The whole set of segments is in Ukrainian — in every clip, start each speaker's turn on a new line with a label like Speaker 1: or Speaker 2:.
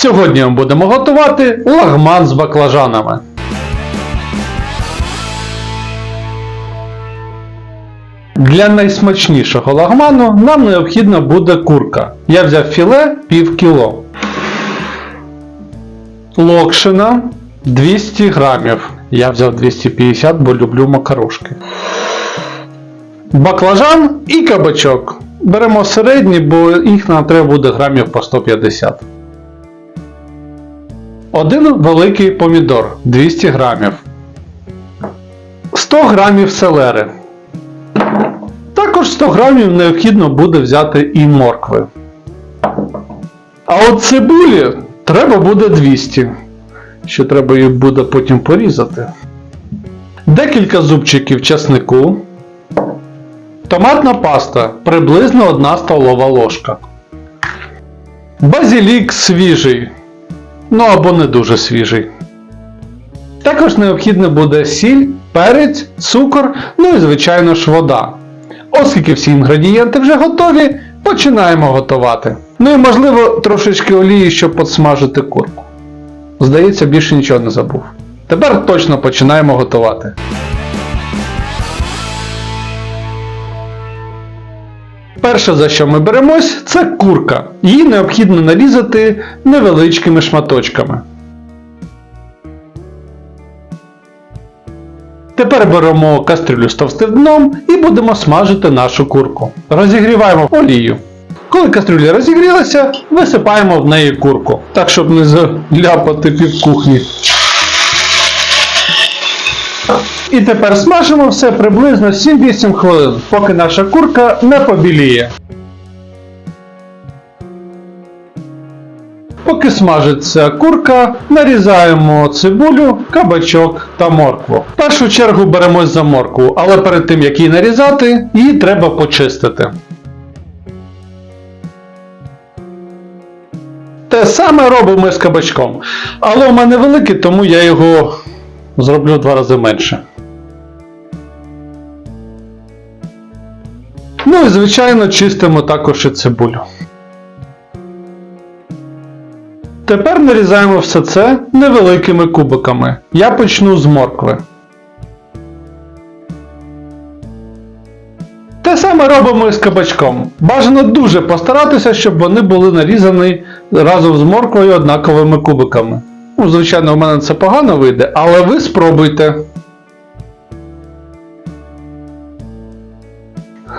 Speaker 1: Сьогодні ми будемо готувати лагман з баклажанами. Для найсмачнішого лагману нам необхідна буде курка. Я взяв філе пів кіло. Локшина 200 грамів. Я взяв 250, бо люблю макарошки. Баклажан і кабачок. Беремо середні, бо їх нам треба буде грамів по 150. Один великий помідор 200 грамів. 100 грамів селери. Також 100 грамів необхідно буде взяти і моркви. А от цибулі треба буде 200. Що треба її буде потім порізати. Декілька зубчиків часнику. Томатна паста приблизно 1 столова ложка. Базилік свіжий. Ну або не дуже свіжий. Також необхідно буде сіль, перець, цукор, ну і звичайно ж вода. Оскільки всі інгредієнти вже готові, починаємо готувати. Ну і можливо трошечки олії, щоб подсмажити курку. Здається, більше нічого не забув. Тепер точно починаємо готувати. Перше, за що ми беремось, це курка. Її необхідно нарізати невеличкими шматочками. Тепер беремо кастрюлю з товстим дном і будемо смажити нашу курку. Розігріваємо олію. Коли кастрюля розігрілася, висипаємо в неї курку, так щоб не заляпати пів кухні. І тепер смажимо все приблизно 7-8 хвилин, поки наша курка не побіліє. Поки смажиться курка, нарізаємо цибулю, кабачок та моркву. В першу чергу беремось за моркву, але перед тим як її нарізати, її треба почистити. Те саме робимо з кабачком. Але у мене великий, тому я його зроблю два рази менше. Ну і звичайно чистимо також і цибулю. Тепер нарізаємо все це невеликими кубиками. Я почну з моркви. Те саме робимо і з кабачком. Бажано дуже постаратися, щоб вони були нарізані разом з морквою однаковими кубиками. Ну, звичайно, у мене це погано вийде, але ви спробуйте.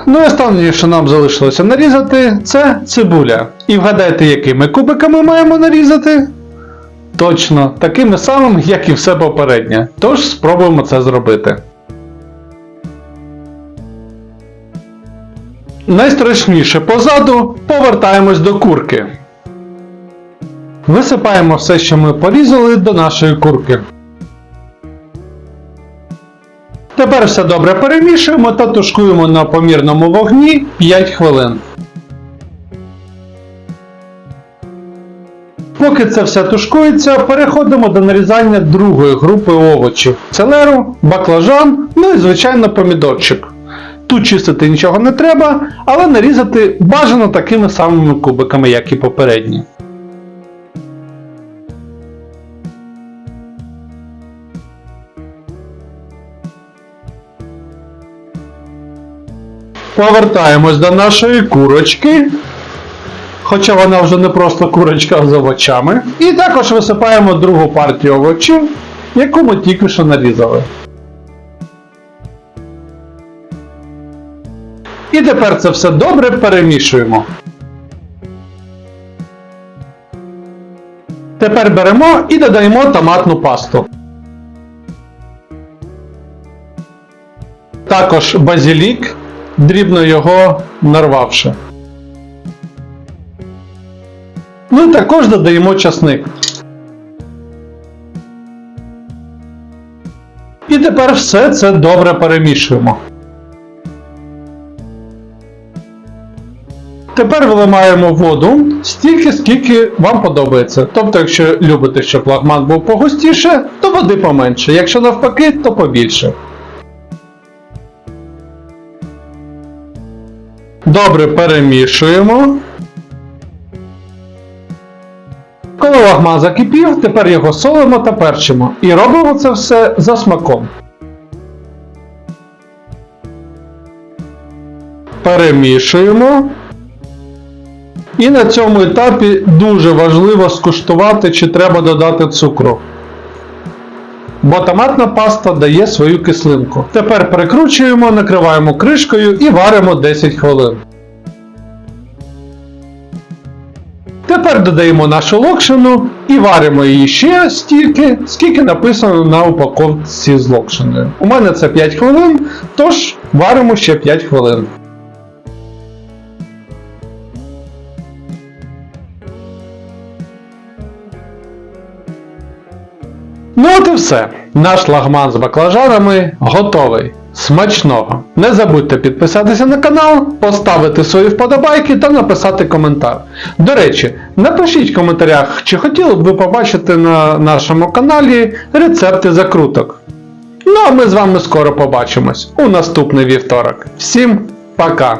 Speaker 1: Ну і останнє, що нам залишилося нарізати, це цибуля. І вгадайте, якими кубиками маємо нарізати? Точно, такими самими, як і все попереднє. Тож спробуємо це зробити. Найстрашніше позаду повертаємось до курки. Висипаємо все, що ми порізали, до нашої курки. Тепер все добре перемішуємо та тушкуємо на помірному вогні 5 хвилин. Поки це все тушкується, переходимо до нарізання другої групи овочів: селеру, баклажан, ну і звичайно помідорчик. Тут чистити нічого не треба, але нарізати бажано такими самими кубиками, як і попередні. Повертаємось до нашої курочки. Хоча вона вже не просто курочка з овочами. І також висипаємо другу партію овочів, яку ми тільки що нарізали. І тепер це все добре перемішуємо. Тепер беремо і додаємо томатну пасту. Також базилік, дрібно його нарвавши. Ну і також додаємо часник. І тепер все це добре перемішуємо. Тепер виливаємо воду стільки, скільки вам подобається. Тобто, якщо любите, щоб лагман був погустіше, то води поменше. Якщо навпаки, то побільше. Добре перемішуємо. Коли лагман закипів, тепер його солимо та перчимо. І робимо це все за смаком. Перемішуємо. І на цьому етапі дуже важливо скуштувати, чи треба додати цукру. Бо томатна паста дає свою кислинку. Тепер перекручуємо, накриваємо кришкою і варимо 10 хвилин. Тепер додаємо нашу локшину і варимо її ще стільки, скільки написано на упаковці з локшиною. У мене це 5 хвилин, тож варимо ще 5 хвилин. Ну от і все. Наш лагман з баклажанами готовий. Смачного! Не забудьте підписатися на канал, поставити свої вподобайки та написати коментар. До речі, напишіть в коментарях, чи хотіли б ви побачити на нашому каналі рецепти закруток. Ну а ми з вами скоро побачимось у наступний вівторок. Всім пока!